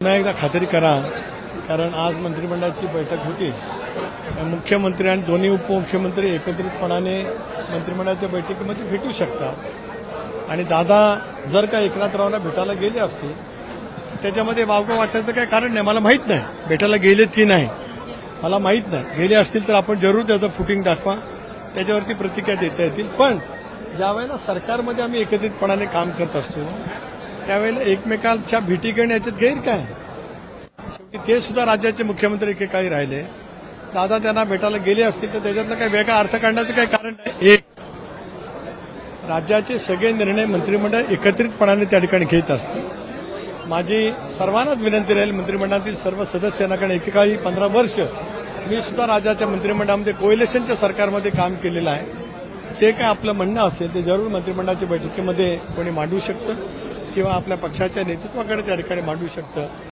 पुन्हा एकदा खात्री करा कारण आज मंत्रिमंडळाची बैठक होती. मुख्यमंत्री आणि दोन्ही उपमुख्यमंत्री एकत्रितपणाने मंत्रिमंडळाच्या बैठकीमध्ये भेटू शकतात. आणि दादा जर का एकनाथरावला भेटायला गेले असते त्याच्यामध्ये वावगं वाटायचं काही कारण नाही? मला माहीत नाही भेटायला गेलेत की नाही. मला माहीत नाही. गेले असतील तर आपण जरूर त्याचं फुटिंग दाखवा. त्याच्यावरती प्रतिक्रिया देता येतील. पण ज्यावेळेला सरकारमध्ये आम्ही एकत्रितपणाने काम करत असतो त्यावेळेला एकमेकांच्या भेटी घेणे याच्यात गैर काय? शेवटी ते सुद्धा राज्याचे मुख्यमंत्री एकेकाळी राहिले. दादा त्यांना भेटायला गेले असतील तर त्याच्यातलं काही वेगळा अर्थ काढण्याचं काही कारण नाही. एक राज्याचे सगळे निर्णय मंत्रिमंडळ एकत्रितपणाने त्या ठिकाणी घेत असते माझी सर्वांनाच विनंती राहील मंत्रिमंडळातील सर्व सदस्यांना कारण एकेकाळी पंधरा वर्ष मी सुद्धा राज्याच्या मंत्रिमंडळामध्ये कोयलेशनच्या सरकारमध्ये काम केलेलं आहे. जे काय आपलं म्हणणं असेल ते जरूर मंत्रिमंडळाच्या बैठकीमध्ये कोणी मांडू शकतं. किंवा आपल्या पक्षाच्या नेतृत्वाकडे त्या ठिकाणी मांडू शकतं.